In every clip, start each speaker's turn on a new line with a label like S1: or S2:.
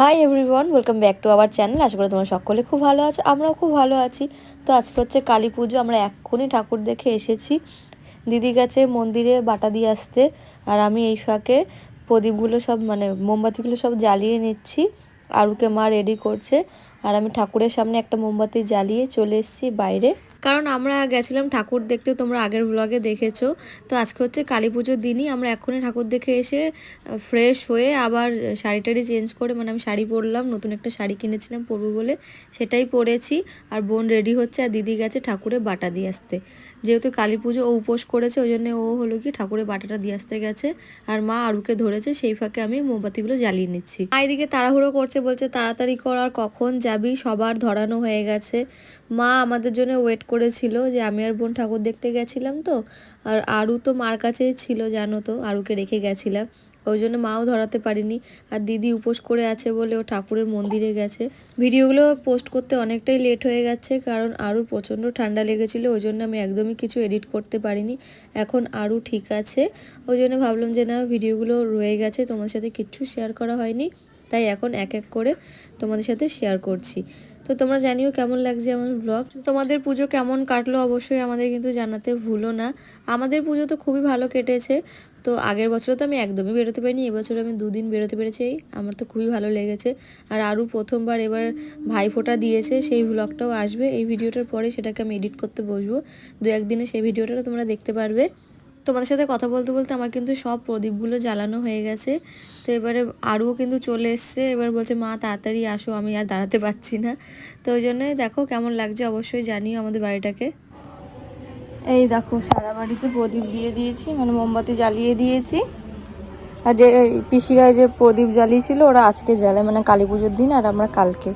S1: Hi everyone welcome back to our channel আশা করি তোমরা সকলে খুব ভালো আছো, আমরাও খুব ভালো আছি। তো আজকে হচ্ছে কালী পুজো, আমরা এক্ষুনি ঠাকুর দেখে এসেছি। দিদি গেছে মন্দিরে বাটা দিয়ে আসতে, আর আমি এই ফাঁকে প্রদীপগুলো সব মানে মোমবাতিগুলো সব জ্বালিয়ে নিচ্ছি। আরুকে মা রেডি করছে, আর আমি ঠাকুরের সামনে একটা মোমবাতি জ্বালিয়ে চলে এসেছি বাইরে। কারণ আমরা গেছিলাম ঠাকুর দেখতে, তোমরা আগের ব্লগে দেখেছ। তো আজকে হচ্ছে কালী পুজোর দিনই আমরা এখনই ঠাকুর দেখে এসে ফ্রেশ হয়ে আবার শাড়ি টাড়ি চেঞ্জ করে মানে আমি শাড়ি পরলাম, নতুন একটা শাড়ি কিনেছিলাম পরবো বলে, সেটাই পরেছি। আর বোন রেডি হচ্ছে আর দিদি গেছে ঠাকুরে বাটা দিয়ে আসতে। যেহেতু কালী পুজো ও উপোস করেছে, ওই জন্য ও হলো কি ঠাকুরের বাটাটা দিয়ে আসতে গেছে। আর মা আরুকে ধরেছে, সেই ফাঁকে আমি মোমবাতিগুলো জ্বালিয়ে নিচ্ছি। মা এদিকে তাড়াহুড়ো করছে, বলছে, তাড়াতাড়ি কর, আর কখন যাবি? সবার ধরানো হয়ে গেছে। মা আমাদের জন্য ওয়েট করেছিল যে আমি আর বোন ঠাকুর দেখতে গেছিলাম তো, আর আরু তো মার কাছেই ছিল, জানো তো, আরুকে রেখে গেছিলাম। ওই জন্য মাও ধরাতে পারিনি। আর দিদি উপোস করে আছে বলে ও ঠাকুরের মন্দিরে গেছে। ভিডিওগুলো পোস্ট করতে অনেকটাই লেট হয়ে গেছে, কারণ আরও প্রচণ্ড ঠান্ডা লেগেছিলো, ওই জন্য আমি একদমই কিছু এডিট করতে পারিনি। এখন আরও ঠিক আছে, ওই জন্য ভাবলাম যে না, ভিডিওগুলো রয়ে গেছে, তোমাদের সাথে কিচ্ছু শেয়ার করা হয়নি। তাই এখন এক এক করে তোমাদের সাথে শেয়ার করছি। তো তোমরা জানিও কেমন লাগছে আমার ব্লগ তোমাদের পুজো কেমন কাটলো? অবশ্যই আমাদের কিন্তু জানাতে ভুলো না। আমাদের পুজো তো খুবই ভালো কেটেছে। তো আগের বছর তো আমি একদমই বেরোতে পারিনি এবছর আমি দুদিন বেরোতে পেরেছি। আমার তো খুবই ভালো লেগেছে। আর আরও প্রথমবার এবার ভাইফোঁটা দিয়েছে, সেই ব্লগটাও আসবে। এই ভিডিওটার পরে সেটাকে আমি এডিট করতে বসবো। দু একদিনে সেই ভিডিওটা তোমরা দেখতে পারবে। তোমাদের সাথে কথা বলতে বলতে আমার কিন্তু সব প্রদীপগুলো জ্বালানো হয়ে গেছে। তো এবারে আরও কিন্তু চলে এসছে। এবার বলছে, মা, তাড়াতাড়ি আসো, আমি আর দাঁড়াতে পারছি না। তো ওই জন্য দেখো কেমন লাগছে, অবশ্যই জানিও আমাদের বাড়িটাকে। এই দেখো, সারা বাড়িতে প্রদীপ দিয়ে দিয়েছি মানে মোমবাতি জ্বালিয়ে দিয়েছি। আর যে পিসিরা যে প্রদীপ জ্বালিয়েছিল, ওরা আজকে জ্বালায় মানে কালী পুজোর দিন আর আমরা কালকে।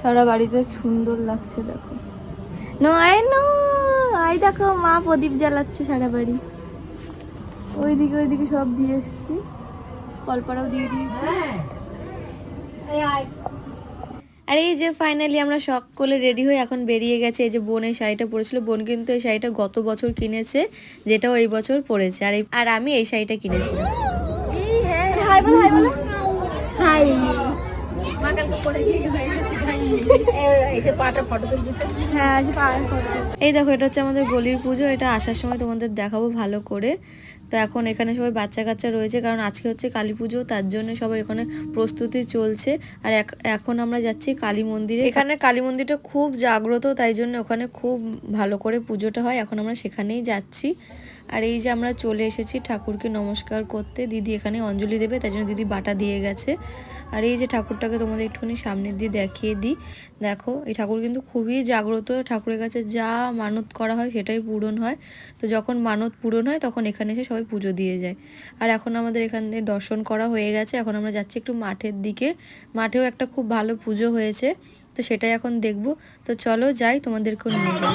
S1: সারা বাড়িতে সুন্দর লাগছে, দেখো। নো আই আই দেখো মা প্রদীপ জ্বালাচ্ছে সারা বাড়ি। ওইদিকে ওইদিকে সব দিয়ে এসছি। কলপাড়াও দিয়ে দিয়েছি। আর এই যে ফাইনালি আমরা সকলে রেডি হয়ে এখন বেরিয়ে গেছে এই যে বোন এই শাড়িটা পরেছিল। বোন কিন্তু এই শাড়িটা গত বছর কিনেছে যেটাও এই বছর পরেছে। আর এই- আর আমি এই শাড়িটা কিনেছিলাম। এই দেখো এটা হচ্ছে আমাদের গলির পুজো এটা আসার সময় তোমাদের দেখাবো ভালো করে। তো এখন এখানে সবাই বাচ্চা কাচ্চা রয়েছে কারণ আজকে হচ্ছে কালী পুজো তার জন্য সবাই এখানে প্রস্তুতি চলছে। আর এক- এখন আমরা যাচ্ছি কালী মন্দিরে। এখানে কালী মন্দিরটা খুব জাগ্রত তাই জন্য ওখানে খুব ভালো করে পুজোটা হয়। এখন আমরা সেখানেই যাচ্ছি। আর এই যে আমরা চলে এসেছি ঠাকুরকে নমস্কার করতে। দিদি এখানে অঞ্জলি দেবে, তাই জন্য দিদি বাটা দিয়ে গেছে। আর এই যে ঠাকুরটাকে তোমাদের একটুখানি সামনের দিয়ে দেখিয়ে দিই। দেখো, এই ঠাকুর কিন্তু খুবই জাগ্রত। ঠাকুরের কাছে যা মানত করা হয় সেটাই পূরণ হয়। তো যখন মানত পূরণ হয়, তখন এখানে এসে সবাই পুজো দিয়ে যায়। আর এখন আমাদের এখান দর্শন করা হয়ে গেছে। এখন আমরা যাচ্ছি একটু মাঠের দিকে। মাঠেও একটা খুব ভালো পুজো হয়েছে। তো সেটাই এখন দেখব। তো চলো যাই, তোমাদেরকেও নিয়ে যাই।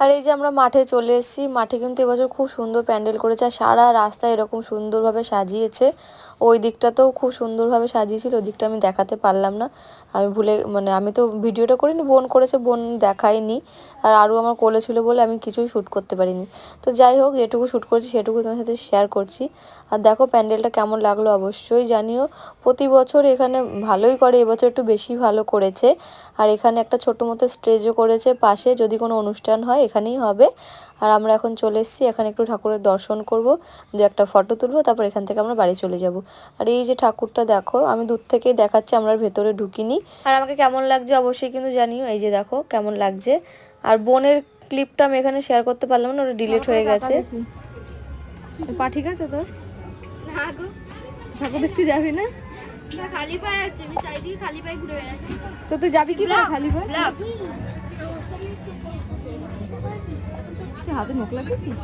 S1: আর এই যে আমরা মাঠে চলে এসেছি, মাঠে কিন্তু এবছর খুব সুন্দর প্যান্ডেল করেছে আর সারা রাস্তা এরকম সুন্দরভাবে সাজিয়েছে। ওই দিকটাতেও খুব সুন্দরভাবে সাজিয়েছিল, ওই দিকটা আমি দেখাতে পারলাম না। আমি ভুলে মানে আমি তো ভিডিওটা করিনি, বোন করেছে, বোন দেখায়নি। আর আরও আমার কোলে ছিল বলে আমি কিছুই শ্যুট করতে পারিনি। তো যাই হোক, যেটুকু শ্যুট করেছি, সেটুকু তোমার সাথে শেয়ার করছি। আর দেখো প্যান্ডেলটা কেমন লাগল অবশ্যই জানিও। প্রতি বছর এখানে ভালোই করে, এবছর একটু বেশি ভালো করেছে। আর এখানে একটা ছোটো মতো স্টেজও করেছে পাশে, যদি কোনো অনুষ্ঠান হয় এখানেই হবে। আর আমরা এখন চলে এসেছি এখানে একটু ঠাকুরের দর্শন করব দু একটা ফটো তুলবো তারপর এখান থেকে আমরা বাড়ি চলে যাব। আর এই যে ঠাকুরটা দেখো আমি দূর থেকেই দেখাচ্ছি আমরা ভেতরে ঢুকিনি। আর আমাকে কেমন লাগছে অবশ্যই কিন্তু জানিও এই যে দেখো কেমন লাগছে। আর বোনের ক্লিপটা আমি এখানে শেয়ার করতে পারলাম না ওটা ডিলিট হয়ে গেছে। পা ঠিক আছে তো
S2: না গো।
S1: ঠাকুর দেখতে যাবি না?
S2: না খালি পায়ে আছে আমি চারিদিকে খালি পায়ে ঘুরে বেড়াচ্ছি।
S1: তো তুই যাবি কি খালি পায়ে? হাতে নখ লাগিয়েছিস?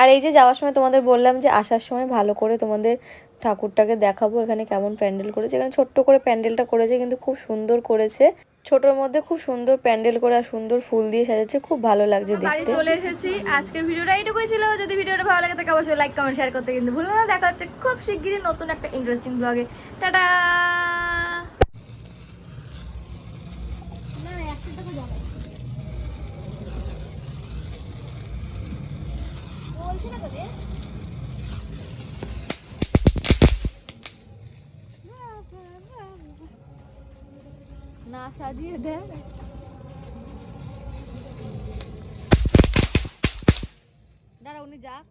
S1: আর এই যে যাওয়ার সময় তোমাদের বললাম যে আসার সময় ভালো করে তোমাদের ঠাকুরটাকে দেখাবো এখানে কেমন প্যান্ডেল করেছে। এখানে ছোট্ট করে প্যান্ডেলটা করেছে কিন্তু খুব সুন্দর করেছে। ছোটর মধ্যে খুব সুন্দর প্যান্ডেল করে আর সুন্দর ফুল দিয়ে সাজাচ্ছে খুব ভালো লাগছে দেখতে।
S2: চলে এসেছি। আজকের ভিডিওটা এইটুকুই ছিল। যদি ভিডিওটা ভালো লাগে থাকে অবশ্যই লাইক কমেন্ট শেয়ার করতে কিন্তু ভুলো না। দেখা হচ্ছে খুব শিগগিরই নতুন একটা ইন্টারেস্টিং ব্লগে টাটা!
S3: না সাজিয়ে দেয় দাঁড়া উনি যাক।